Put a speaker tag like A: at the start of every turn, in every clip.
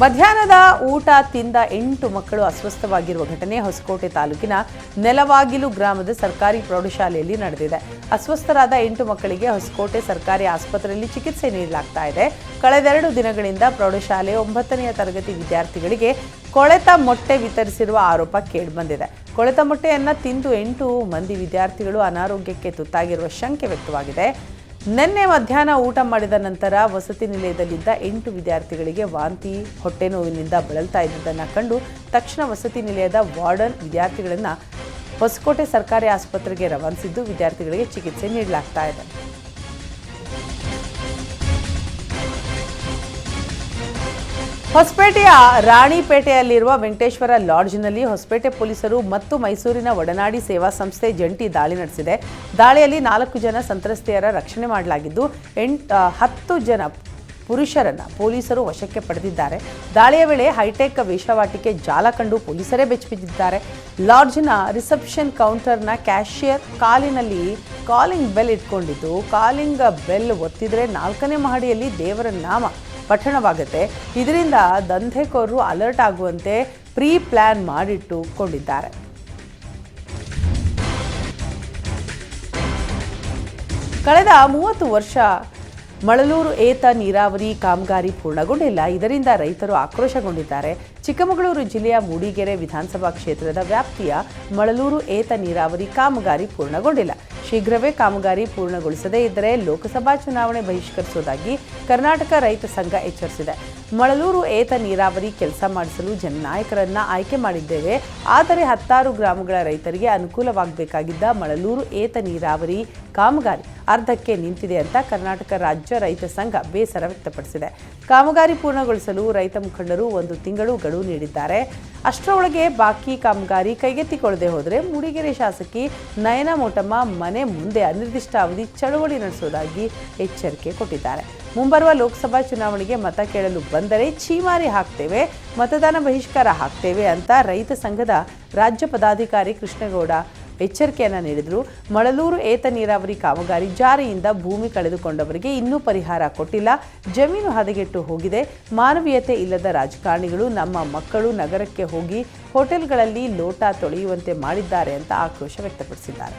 A: ಮಧ್ಯಾಹ್ನದ ಊಟ ತಿಂದ ಎಂಟು ಮಕ್ಕಳು ಅಸ್ವಸ್ಥವಾಗಿರುವ ಘಟನೆ ಹೊಸಕೋಟೆ ತಾಲೂಕಿನ ನೆಲವಾಗಿಲು ಗ್ರಾಮದ ಸರ್ಕಾರಿ ಪ್ರೌಢಶಾಲೆಯಲ್ಲಿ ನಡೆದಿದೆ. ಅಸ್ವಸ್ಥರಾದ ಎಂಟು ಮಕ್ಕಳಿಗೆ ಹೊಸಕೋಟೆ ಸರ್ಕಾರಿ ಆಸ್ಪತ್ರೆಯಲ್ಲಿ ಚಿಕಿತ್ಸೆ ನೀಡಲಾಗ್ತಾ ಇದೆ. ಕಳೆದೆರಡು ದಿನಗಳಿಂದ ಪ್ರೌಢಶಾಲೆ ಒಂಬತ್ತನೆಯ ತರಗತಿ ವಿದ್ಯಾರ್ಥಿಗಳಿಗೆ ಕೊಳೆತ ಮೊಟ್ಟೆ ವಿತರಿಸಿರುವ ಆರೋಪ ಕೇಳಿಬಂದಿದೆ ಕೊಳೆತ ಮೊಟ್ಟೆಯನ್ನು ತಿಂದು ಎಂಟು ಮಂದಿ ವಿದ್ಯಾರ್ಥಿಗಳು ಅನಾರೋಗ್ಯಕ್ಕೆ ತುತ್ತಾಗಿರುವ ಶಂಕೆ ವ್ಯಕ್ತವಾಗಿದೆ. ನಿನ್ನೆ ಮಧ್ಯಾಹ್ನ ಊಟ ಮಾಡಿದ ನಂತರ ವಸತಿ ನಿಲಯದಲ್ಲಿದ್ದ ಎಂಟು ವಿದ್ಯಾರ್ಥಿಗಳಿಗೆ ವಾಂತಿ, ಹೊಟ್ಟೆ ನೋವಿನಿಂದ ಬಳಲ್ತಾ ಇದ್ದುದನ್ನು ಕಂಡು ತಕ್ಷಣ ವಸತಿ ನಿಲಯದ ವಾರ್ಡನ್ ವಿದ್ಯಾರ್ಥಿಗಳನ್ನು ಹೊಸಕೋಟೆ ಸರ್ಕಾರಿ ಆಸ್ಪತ್ರೆಗೆ ರವಾನಿಸಿದ್ದು ವಿದ್ಯಾರ್ಥಿಗಳಿಗೆ ಚಿಕಿತ್ಸೆ ನೀಡಲಾಗ್ತಾ ಇದೆ. ಹೊಸಪೇಟೆಯ ರಾಣಿಪೇಟೆಯಲ್ಲಿರುವ ವೆಂಕಟೇಶ್ವರ ಲಾಡ್ಜ್ನಲ್ಲಿ ಹೊಸಪೇಟೆ ಪೊಲೀಸರು ಮತ್ತು ಮೈಸೂರಿನ ಒಡನಾಡಿ ಸೇವಾ ಸಂಸ್ಥೆ ಜಂಟಿ ದಾಳಿ ನಡೆಸಿದೆ. ದಾಳಿಯಲ್ಲಿ ನಾಲ್ಕು ಜನ ಸಂತ್ರಸ್ತೆಯರ ರಕ್ಷಣೆ ಮಾಡಲಾಗಿದ್ದು, ಎಂಟ್ ಹತ್ತು ಜನ ಪುರುಷರನ್ನು ಪೊಲೀಸರು ವಶಕ್ಕೆ ಪಡೆದಿದ್ದಾರೆ. ದಾಳಿಯ ವೇಳೆ ಹೈಟೆಕ್ ವೇಷವಾಟಿಕೆ ಜಾಲ ಕಂಡು ಪೊಲೀಸರೇ ಬೆಚ್ಚಿಬಿದ್ದಿದ್ದಾರೆ. ಲಾಡ್ಜ್ನ ರಿಸೆಪ್ಷನ್ ಕೌಂಟರ್ನ ಕ್ಯಾಶಿಯರ್ ಕಾಲಿನಲ್ಲಿ ಕಾಲಿಂಗ್ ಬೆಲ್ ಇಟ್ಕೊಂಡಿದ್ದು, ಕಾಲಿಂಗ್ ಬೆಲ್ ಒತ್ತಿದರೆ ನಾಲ್ಕನೇ ಮಹಡಿಯಲ್ಲಿ ದೇವರ ನಾಮ ಪಠಣವಾಗುತ್ತೆ. ಇದರಿಂದ ದಂಧೆಕೋರರು ಅಲರ್ಟ್ ಆಗುವಂತೆ ಪ್ರೀ ಪ್ಲಾನ್ ಮಾಡಿಟ್ಟುಕೊಂಡಿದ್ದಾರೆ. ಕಳೆದ ಮೂವತ್ತು ವರ್ಷ ಮಳಲೂರು ಏತ ನೀರಾವರಿ ಕಾಮಗಾರಿ ಪೂರ್ಣಗೊಂಡಿಲ್ಲ. ಇದರಿಂದ ರೈತರು ಆಕ್ರೋಶಗೊಂಡಿದ್ದಾರೆ. ಚಿಕ್ಕಮಗಳೂರು ಜಿಲ್ಲೆಯ ಮೂಡಿಗೆರೆ ವಿಧಾನಸಭಾ ಕ್ಷೇತ್ರದ ವ್ಯಾಪ್ತಿಯ ಮಳಲೂರು ಏತ ನೀರಾವರಿ ಕಾಮಗಾರಿ ಪೂರ್ಣಗೊಂಡಿಲ್ಲ. ಶೀಘ್ರವೇ ಕಾಮಗಾರಿ ಪೂರ್ಣಗೊಳಿಸದೇ ಇದ್ದರೆ ಲೋಕಸಭಾ ಚುನಾವಣೆ ಬಹಿಷ್ಕರಿಸುವುದಾಗಿ ಕರ್ನಾಟಕ ರೈತ ಸಂಘ ಎಚ್ಚರಿಸಿದೆ. ಮಳಲೂರು ಏತ ನೀರಾವರಿ ಕೆಲಸ ಮಾಡಿಸಲು ಜನನಾಯಕರನ್ನ ಆಯ್ಕೆ ಮಾಡಿದ್ದೇವೆ. ಆದರೆ ಹತ್ತಾರು ಗ್ರಾಮಗಳ ರೈತರಿಗೆ ಅನುಕೂಲವಾಗಬೇಕಾಗಿದ್ದ ಮಳಲೂರು ಏತ ನೀರಾವರಿ ಕಾಮಗಾರಿ ಅರ್ಧಕ್ಕೆ ನಿಂತಿದೆ ಅಂತ ಕರ್ನಾಟಕ ರಾಜ್ಯ ರೈತ ಸಂಘ ಬೇಸರ ವ್ಯಕ್ತಪಡಿಸಿದೆ. ಕಾಮಗಾರಿ ಪೂರ್ಣಗೊಳಿಸಲು ರೈತ ಮುಖಂಡರು ಒಂದು ತಿಂಗಳು ಗಡುವು ನೀಡಿದ್ದಾರೆ. ಅಷ್ಟರೊಳಗೆ ಬಾಕಿ ಕಾಮಗಾರಿ ಕೈಗೆತ್ತಿಕೊಳ್ಳದೆ ಹೋದರೆ ಮೂಡಿಗೆರೆ ಶಾಸಕಿ ನಯನ ಮೋಟಮ್ಮ ಮನೆ ಮುಂದೆ ಅನಿರ್ದಿಷ್ಟ ಅವಧಿ ಚಳವಳಿ ನಡೆಸುವುದಾಗಿ ಎಚ್ಚರಿಕೆ ಕೊಟ್ಟಿದ್ದಾರೆ. ಮುಂಬರುವ ಲೋಕಸಭಾ ಚುನಾವಣೆಗೆ ಮತ ಕೇಳಲು ಬಂದರೆ ಛೀಮಾರಿ ಹಾಕ್ತೇವೆ, ಮತದಾನ ಬಹಿಷ್ಕಾರ ಹಾಕ್ತೇವೆ ಅಂತ ರೈತ ಸಂಘದ ರಾಜ್ಯ ಪದಾಧಿಕಾರಿ ಕೃಷ್ಣಗೌಡ ಎಚ್ಚರಿಕೆಯನ್ನು ನೀಡಿದರು. ಮಳಲೂರು ಏತ ನೀರಾವರಿ ಕಾಮಗಾರಿ ಜಾರಿಯಿಂದ ಭೂಮಿ ಕಳೆದುಕೊಂಡವರಿಗೆ ಇನ್ನೂ ಪರಿಹಾರ ಕೊಟ್ಟಿಲ್ಲ. ಜಮೀನು ಹದಗೆಟ್ಟು ಹೋಗಿದೆ. ಮಾನವೀಯತೆ ಇಲ್ಲದ ರಾಜಕಾರಣಿಗಳು ನಮ್ಮ ಮಕ್ಕಳು ನಗರಕ್ಕೆ ಹೋಗಿ ಹೋಟೆಲ್ಗಳಲ್ಲಿ ಲೋಟ ತೊಳೆಯುವಂತೆ ಮಾಡಿದ್ದಾರೆ ಅಂತ ಆಕ್ರೋಶ ವ್ಯಕ್ತಪಡಿಸಿದ್ದಾರೆ.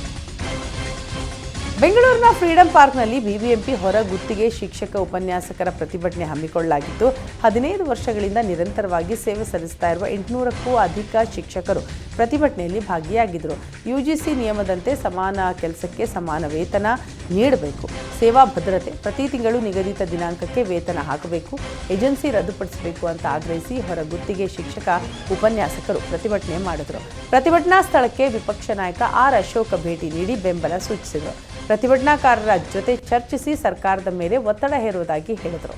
A: ಬೆಂಗಳೂರಿನ ಫ್ರೀಡಂ ಪಾರ್ಕ್ನಲ್ಲಿ ಬಿಬಿಎಂಪಿ ಹೊರ ಗುತ್ತಿಗೆ ಶಿಕ್ಷಕ ಉಪನ್ಯಾಸಕರ ಪ್ರತಿಭಟನೆ ಹಮ್ಮಿಕೊಳ್ಳಲಾಗಿತ್ತು. ಹದಿನೈದು ವರ್ಷಗಳಿಂದ ನಿರಂತರವಾಗಿ ಸೇವೆ ಸಲ್ಲಿಸ್ತಾ ಇರುವ ಎಂಟುನೂರಕ್ಕೂ ಅಧಿಕ ಶಿಕ್ಷಕರು ಪ್ರತಿಭಟನೆಯಲ್ಲಿ ಭಾಗಿಯಾಗಿದ್ದರು. ಯುಜಿಸಿ ನಿಯಮದಂತೆ ಸಮಾನ ಕೆಲಸಕ್ಕೆ ಸಮಾನ ವೇತನ ನೀಡಬೇಕು. ಸೇವಾ ಭದ್ರತೆ, ಪ್ರತಿ ತಿಂಗಳು ನಿಗದಿತ ದಿನಾಂಕಕ್ಕೆ ವೇತನ ಹಾಕಬೇಕು, ಏಜೆನ್ಸಿ ರದ್ದುಪಡಿಸಬೇಕು ಅಂತ ಆಗ್ರಹಿಸಿ ಹೊರ ಗುತ್ತಿಗೆ ಶಿಕ್ಷಕ ಉಪನ್ಯಾಸಕರು ಪ್ರತಿಭಟನೆ ಮಾಡಿದರು. ಪ್ರತಿಭಟನಾ ಸ್ಥಳಕ್ಕೆ ವಿಪಕ್ಷ ನಾಯಕ ಆರ್ ಅಶೋಕ ಭೇಟಿ ನೀಡಿ ಬೆಂಬಲ ಸೂಚಿಸಿದರು. ಪ್ರತಿಭಟನಾಕಾರರ ಜೊತೆ ಚರ್ಚಿಸಿ ಸರ್ಕಾರದ ಮೇಲೆ ಒತ್ತಡ ಹೇರುವುದಾಗಿ ಹೇಳಿದರು.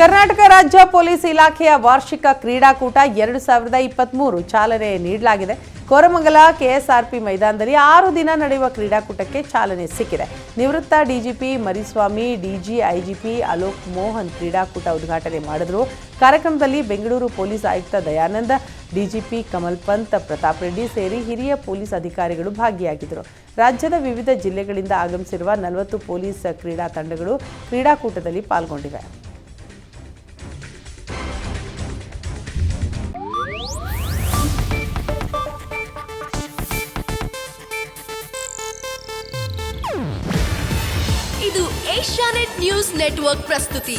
A: ಕರ್ನಾಟಕ ರಾಜ್ಯ ಪೊಲೀಸ್ ಇಲಾಖೆಯ ವಾರ್ಷಿಕ ಕ್ರೀಡಾಕೂಟ ಎರಡು ಸಾವಿರದ ಇಪ್ಪತ್ತ್ಮೂರು ಚಾಲನೆ ನೀಡಲಾಗಿದೆ. ಕೋರಮಂಗಲ ಕೆಎಸ್ಆರ್ಪಿ ಮೈದಾನದಲ್ಲಿ ಆರು ದಿನ ನಡೆಯುವ ಕ್ರೀಡಾಕೂಟಕ್ಕೆ ಚಾಲನೆ ಸಿಕ್ಕಿದೆ. ನಿವೃತ್ತ DGP Mariswamy DG IGP Alok Mohan ಕ್ರೀಡಾಕೂಟ ಉದ್ಘಾಟನೆ ಮಾಡಿದರು. ಕಾರ್ಯಕ್ರಮದಲ್ಲಿ ಬೆಂಗಳೂರು ಪೊಲೀಸ್ ಆಯುಕ್ತ ದಯಾನಂದ ಡಿಜಿಪಿ ಕಮಲ್ ಪಂತ್, ಪ್ರತಾಪ್ ರೆಡ್ಡಿ ಸೇರಿ ಹಿರಿಯ ಪೊಲೀಸ್ ಅಧಿಕಾರಿಗಳು ಭಾಗಿಯಾಗಿದ್ದರು. ರಾಜ್ಯದ ವಿವಿಧ ಜಿಲ್ಲೆಗಳಿಂದ ಆಗಮಿಸಿರುವ ನಲವತ್ತು ಪೊಲೀಸ್ ಕ್ರೀಡಾ ತಂಡಗಳು ಕ್ರೀಡಾಕೂಟದಲ್ಲಿ ಪಾಲ್ಗೊಂಡಿವೆ.
B: ಇದು ಏಷ್ಯಾನೆಟ್ ನ್ಯೂಸ್ ನೆಟ್ವರ್ಕ್ ಪ್ರಸ್ತುತಿ.